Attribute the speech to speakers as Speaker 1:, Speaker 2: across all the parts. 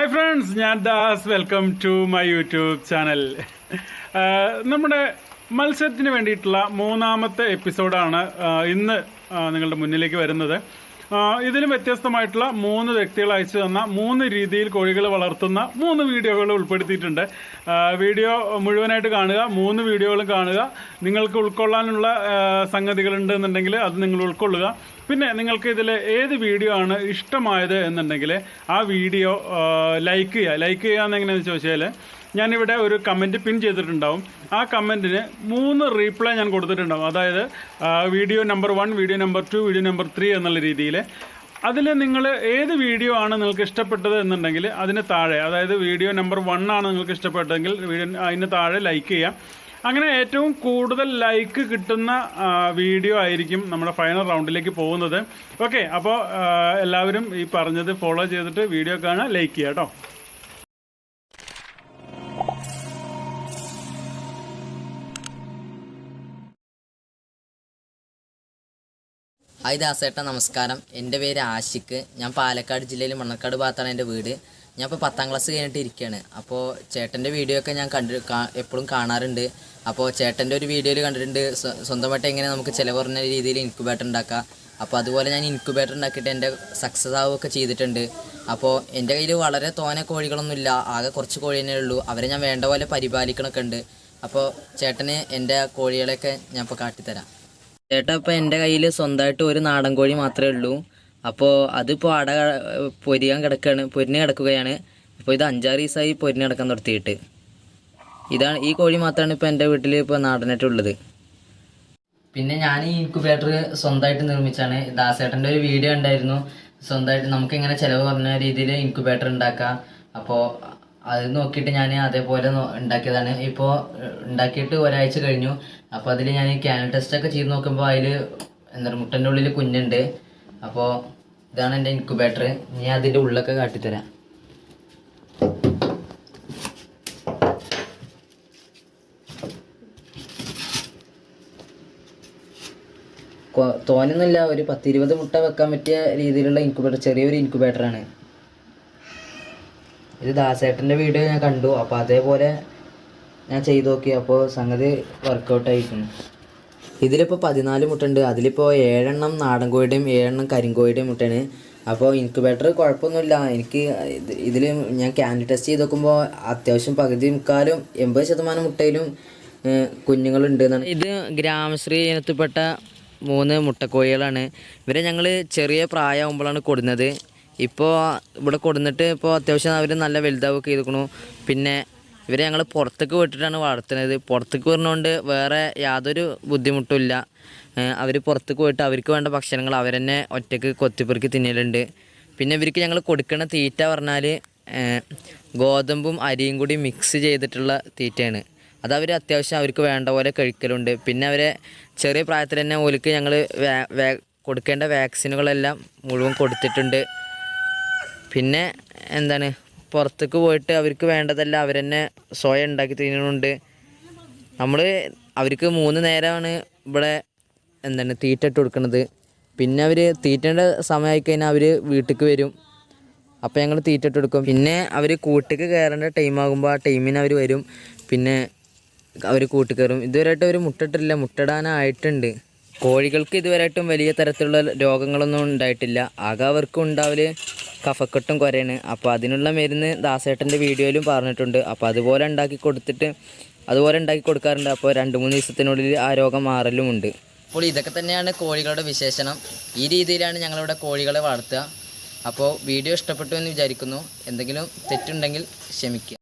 Speaker 1: Hi friends ഞാൻ Das. Welcome to my YouTube channel നമ്മുടെ മത്സരത്തിന് വേണ്ടിയിട്ടുള്ള മൂന്നാമത്തെ എപ്പിസോഡാണ് ഇന്ന് നിങ്ങളുടെ മുന്നിലേക്ക് വരുന്നത്. ഇതിലും വ്യത്യസ്തമായിട്ടുള്ള മൂന്ന് വ്യക്തികൾ അയച്ചു തന്ന മൂന്ന് രീതിയിൽ കോഴികൾ വളർത്തുന്ന മൂന്ന് വീഡിയോകൾ ഉൾപ്പെടുത്തിയിട്ടുണ്ട്. വീഡിയോ മുഴുവനായിട്ട് കാണുക മൂന്ന് വീഡിയോകളും കാണുക. നിങ്ങൾക്ക് ഉൾക്കൊള്ളാനുള്ള സംഗതികളുണ്ടെന്നുണ്ടെങ്കിൽ അത് നിങ്ങൾ ഉൾക്കൊള്ളുക. പിന്നെ നിങ്ങൾക്ക് ഇതിൽ ഏത് വീഡിയോ ആണ് ഇഷ്ടമായത് എന്നുണ്ടെങ്കിൽ ആ വീഡിയോ ലൈക്ക് ചെയ്യുക. ലൈക്ക് ചെയ്യുക എന്നെങ്ങനെയാണെന്ന് ചോദിച്ചാൽ ഞാനിവിടെ ഒരു കമന്റ് പിൻ ചെയ്തിട്ടുണ്ടാവും. ആ കമന്റിന് മൂന്ന് റീപ്ലൈ ഞാൻ കൊടുത്തിട്ടുണ്ടാവും. അതായത് video number one video number two video number three എന്നുള്ള രീതിയിൽ. അതിൽ നിങ്ങൾ ഏത് വീഡിയോ ആണ് നിങ്ങൾക്ക് ഇഷ്ടപ്പെട്ടത് എന്നുണ്ടെങ്കിൽ അതിന് താഴെ അതായത് വീഡിയോ നമ്പർ വൺ ആണ് നിങ്ങൾക്ക് ഇഷ്ടപ്പെട്ടതെങ്കിൽ വീഡിയോ അതിന് താഴെ ലൈക്ക് ചെയ്യാം. അങ്ങനെ ഏറ്റവും കൂടുതൽ ലൈക്ക് കിട്ടുന്ന വീഡിയോ ആയിരിക്കും നമ്മുടെ ഫൈനൽ റൗണ്ടിലേക്ക് പോകുന്നത്. ഓക്കെ അപ്പോൾ എല്ലാവരും ഈ പറഞ്ഞത് ഫോളോ ചെയ്തിട്ട് വീഡിയോ കാണാൻ ലൈക്ക് ചെയ്യാം കേട്ടോ
Speaker 2: ഹായ് ദാസേട്ട നമസ്കാരം. എന്റെ പേര് ആഷിക്ക് ഞാൻ പാലക്കാട് ജില്ലയിൽ മണ്ണക്കാട് ഭാഗത്താണ് എന്റെ വീട്. ഞാൻ ഇപ്പോൾ പത്താം ക്ലാസ് കഴിഞ്ഞിട്ട് ഇരിക്കുകയാണ് അപ്പോൾ ചേട്ടന്റെ വീഡിയോ ഒക്കെ ഞാൻ കണ്ടു എപ്പോഴും കാണാറുണ്ട്. അപ്പോൾ ചേട്ടന്റെ ഒരു വീഡിയോയിൽ കണ്ടിട്ടുണ്ട് സ്വന്തമായിട്ട് എങ്ങനെ നമുക്ക് ചിലവ് കുറഞ്ഞ രീതിയിൽ ഇൻക്യുബേറ്റർ ഉണ്ടാക്കാം. അപ്പോൾ അതുപോലെ ഞാൻ ഇൻക്യുബേറ്റർ ഉണ്ടാക്കിയിട്ട് എന്റെ സക്സസ് ആവുകയൊക്കെ ചെയ്തിട്ടുണ്ട്. അപ്പോൾ എന്റെ കയ്യിൽ വളരെ തോനെ കോഴികളൊന്നുമില്ല ആകെ കുറച്ച് കോഴി തന്നെ ഉള്ളൂ. അവരെ ഞാൻ വേണ്ട പോലെ പരിപാലിക്കണമൊക്കെ ഉണ്ട്. അപ്പോൾ ചേട്ടന് എന്റെ കോഴികളെയൊക്കെ ഞാൻ ഇപ്പോൾ കാട്ടിത്തരാം. ചേട്ടാ ഇപ്പം എന്റെ കയ്യിൽ സ്വന്തമായിട്ട് ഒരു നാടൻ കോഴി മാത്രമേ ഉള്ളൂ. അപ്പോ അതിപ്പോൾ അട പൊരിയാൻ കിടക്കുകയാണ് പൊരിഞ്ഞ് കിടക്കുകയാണ്. അപ്പോൾ ഇത് അഞ്ചാറ് ദിവസമായി പൊരിഞ്ഞ് കിടക്കാൻ തുടത്തിയിട്ട് ഇതാണ് ഈ കോഴി മാത്രമാണ് ഇപ്പോൾ എന്റെ വീട്ടിൽ നാടനായിട്ട് ഉള്ളത്. പിന്നെ ഞാൻ ഈ ഇൻക്യുബേറ്റർ സ്വന്തമായിട്ട് നിർമ്മിച്ചാണ് ദാസേട്ടന്റെ ഒരു വീഡിയോ ഉണ്ടായിരുന്നു സ്വന്തമായിട്ട് നമുക്ക് എങ്ങനെ ചിലവ് കുറഞ്ഞ രീതിയിൽ ഇൻക്യുബേറ്റർ ഉണ്ടാക്കാം. അപ്പോൾ അത് നോക്കിയിട്ട് ഞാൻ അതേപോലെ ഉണ്ടാക്കിയതാണ്. ഇപ്പോൾ ഉണ്ടാക്കിയിട്ട് ഒരാഴ്ച കഴിഞ്ഞു. അപ്പോൾ അതിൽ ഞാൻ ക്യാനൽ ടെസ്റ്റ് ഒക്കെ ചെയ്ത് നോക്കുമ്പോൾ അതിൽ എന്താ മുട്ടന്റെ ഉള്ളിൽ കുഞ്ഞുണ്ട്. അപ്പോൾ ഇതാണ് എന്റെ ഇൻക്യുബേറ്റർ ഞാൻ അതിന്റെ ഉള്ളൊക്കെ കാട്ടിത്തരാം. തോന്നുന്നില്ല ഒരു പത്തിരുപത് മുട്ട വെക്കാൻ പറ്റിയ രീതിയിലുള്ള ഇൻക്യുബേറ്റർ ചെറിയൊരു ഇൻക്യുബേറ്ററാണ് ഇത് ദാസേട്ടന്റെ വീഡിയോ ഞാൻ കണ്ടു. അപ്പോൾ അതേപോലെ ഞാൻ ചെയ്തു നോക്കി. അപ്പോൾ സംഗതി വർക്കൗട്ട് ആയിരിക്കുന്നു. ഇതിലിപ്പോൾ പതിനാല് മുട്ടുണ്ട്. അതിലിപ്പോൾ ഏഴെണ്ണം നാടൻ കോഴിയുടെയും ഏഴെണ്ണം കരിങ്കോഴിയുടെയും മുട്ടയാണ് അപ്പോൾ ഇൻക്യുബേറ്റർ കുഴപ്പമൊന്നുമില്ല. എനിക്ക് ഇതിൽ ഞാൻ ക്യാൻഡി ടെസ്റ്റ് ചെയ്ത് നോക്കുമ്പോൾ അത്യാവശ്യം പകുതി മുക്കാലും എൺപത് ശതമാനം മുട്ടയിലും കുഞ്ഞുങ്ങളുണ്ട് എന്നാണ്. ഇത് ഗ്രാമശ്രീ ഇനത്തിൽപ്പെട്ട മൂന്ന് മുട്ടക്കോഴികളാണ്. ഇവരെ ഞങ്ങൾ ചെറിയ പ്രായമാകുമ്പോഴാണ് കൊടുന്നത്. ഇപ്പോൾ ഇവിടെ കൊടുന്നിട്ട് ഇപ്പോൾ അത്യാവശ്യം അവർ നല്ല വലുതാവൊക്കെ ചെയ്തിരിക്കണു. പിന്നെ ഇവരെ ഞങ്ങൾ പുറത്തേക്ക് വിട്ടിട്ടാണ് വളർത്തുന്നത്. പുറത്തേക്ക് വരുന്നതുകൊണ്ട് വേറെ യാതൊരു ബുദ്ധിമുട്ടുമില്ല അവർ പുറത്തേക്ക് പോയിട്ട് അവർക്ക് വേണ്ട ഭക്ഷണങ്ങൾ അവർ തന്നെ ഒറ്റയ്ക്ക് കൊത്തിപ്പെറുക്കി തിന്നലുണ്ട്. പിന്നെ ഇവർക്ക് ഞങ്ങൾ കൊടുക്കുന്ന തീറ്റ പറഞ്ഞാൽ ഗോതമ്പും അരിയും കൂടി മിക്സ് ചെയ്തിട്ടുള്ള തീറ്റയാണ്. അത് അവർ അത്യാവശ്യം അവർക്ക് വേണ്ട പോലെ കഴിക്കലുണ്ട്. പിന്നെ അവരെ ചെറിയ പ്രായത്തിൽ തന്നെ ഓലിക്ക് ഞങ്ങൾ കൊടുക്കേണ്ട വാക്സിനുകളെല്ലാം മുഴുവൻ കൊടുത്തിട്ടുണ്ട്. പിന്നെ എന്താണ് പുറത്തേക്ക് പോയിട്ട് അവർക്ക് വേണ്ടതല്ല അവർ തന്നെ സ്വയം ഉണ്ടാക്കി തിന്നുന്നുണ്ട് നമ്മൾ അവർക്ക് മൂന്ന് നേരമാണ് ഇവിടെ എന്താണ് തീറ്റ ഇട്ട് കൊടുക്കുന്നത് പിന്നെ അവർ തീറ്റേന്റെ സമയമായി കഴിഞ്ഞാൽ അവർ വീട്ടിലേക്ക് വരും. അപ്പോൾ ഞങ്ങൾ തീറ്റ ഇട്ട് കൊടുക്കും. പിന്നെ അവർ കൂട്ടിക്ക് കയറേണ്ട ടൈം ആകുമ്പോൾ ആ ടൈമിന് അവർ വരും. പിന്നെ അവർ കൂട്ടി കയറും ഇതുവരെയായിട്ട് അവർ മുട്ടിട്ടില്ല. മുട്ടിടാനായിട്ടുണ്ട്. കോഴികൾക്ക് ഇതുവരെയായിട്ടും വലിയ തരത്തിലുള്ള രോഗങ്ങളൊന്നും ഉണ്ടായിട്ടില്ല. ആകെ അവർക്ക് ഉണ്ടാവൽ കഫക്കെട്ടും കുറയാണ് അപ്പോൾ അതിനുള്ള മരുന്ന് ദാസേട്ടന്റെ വീഡിയോയിലും പറഞ്ഞിട്ടുണ്ട്. അപ്പോൾ അതുപോലെ ഉണ്ടാക്കി കൊടുത്തിട്ട് അതുപോലെ ഉണ്ടാക്കി കൊടുക്കാറുണ്ട്. അപ്പോൾ രണ്ട് മൂന്ന് ദിവസത്തിനുള്ളിൽ ആ രോഗം മാറലുമുണ്ട് അപ്പോൾ ഇതൊക്കെ തന്നെയാണ് കോഴികളുടെ വിശേഷണം. ഈ രീതിയിലാണ് ഞങ്ങളിവിടെ കോഴികളെ വളർത്തുക. അപ്പോൾ വീഡിയോ ഇഷ്ടപ്പെട്ടു എന്ന് വിചാരിക്കുന്നു. എന്തെങ്കിലും തെറ്റുണ്ടെങ്കിൽ ക്ഷമിക്കുക.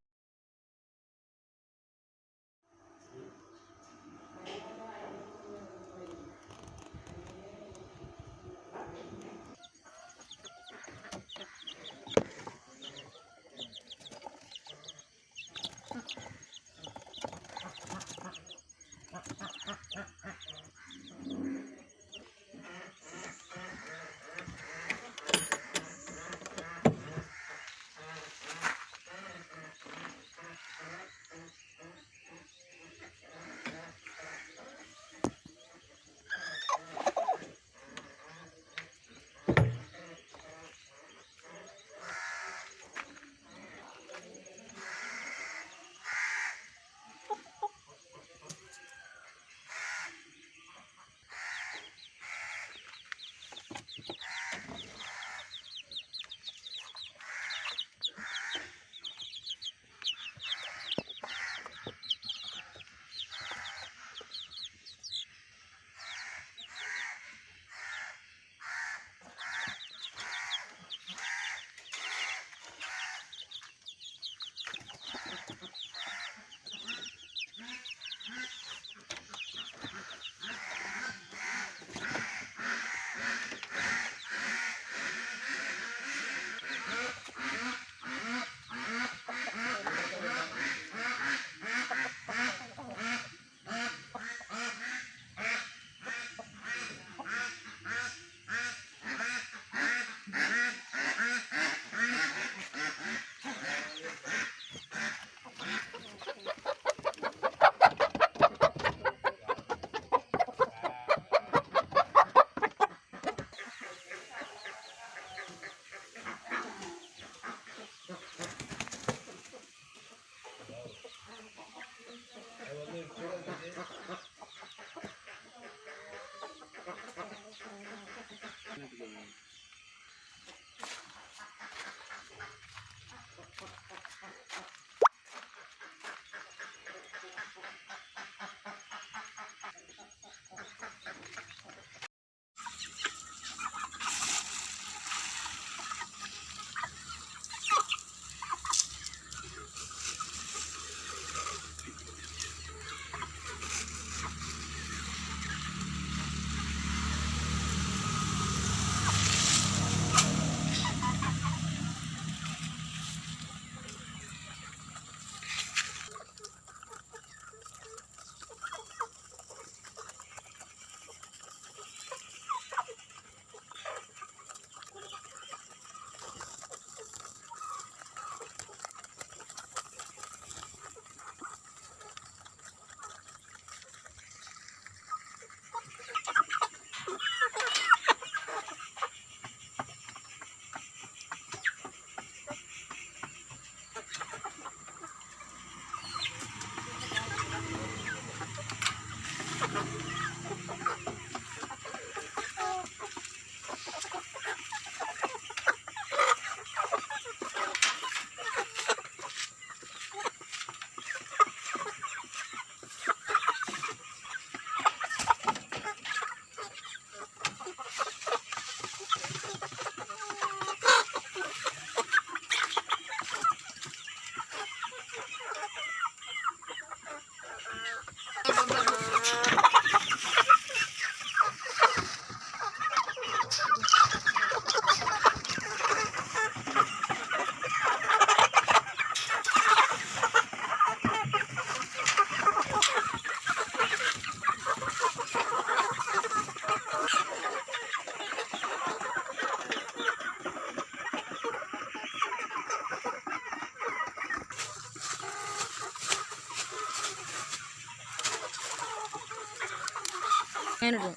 Speaker 3: 看这种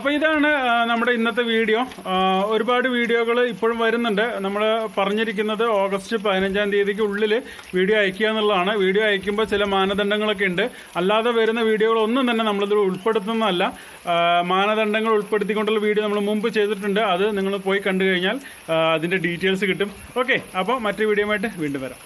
Speaker 1: അപ്പോൾ ഇതാണ് നമ്മുടെ ഇന്നത്തെ വീഡിയോ. ഒരുപാട് വീഡിയോകൾ ഇപ്പോഴും വരുന്നുണ്ട്. നമ്മൾ പറഞ്ഞിരിക്കുന്നത് ഓഗസ്റ്റ് പതിനഞ്ചാം തീയതിക്ക് ഉള്ളിൽ വീഡിയോ അയക്കുക എന്നുള്ളതാണ്. വീഡിയോ അയക്കുമ്പോൾ ചില മാനദണ്ഡങ്ങളൊക്കെ ഉണ്ട്. അല്ലാതെ വരുന്ന വീഡിയോകളൊന്നും തന്നെ നമ്മളിതിൽ ഉൾപ്പെടുത്തുന്നതല്ല. മാനദണ്ഡങ്ങൾ ഉൾപ്പെടുത്തിക്കൊണ്ടുള്ള വീഡിയോ നമ്മൾ മുമ്പ് ചെയ്തിട്ടുണ്ട്. അത് നിങ്ങൾ പോയി കണ്ടു കഴിഞ്ഞാൽ അതിന്റെ ഡീറ്റെയിൽസ് കിട്ടും. ഓക്കെ അപ്പോൾ മറ്റു വീഡിയോയുമായിട്ട് വീണ്ടും വരാം.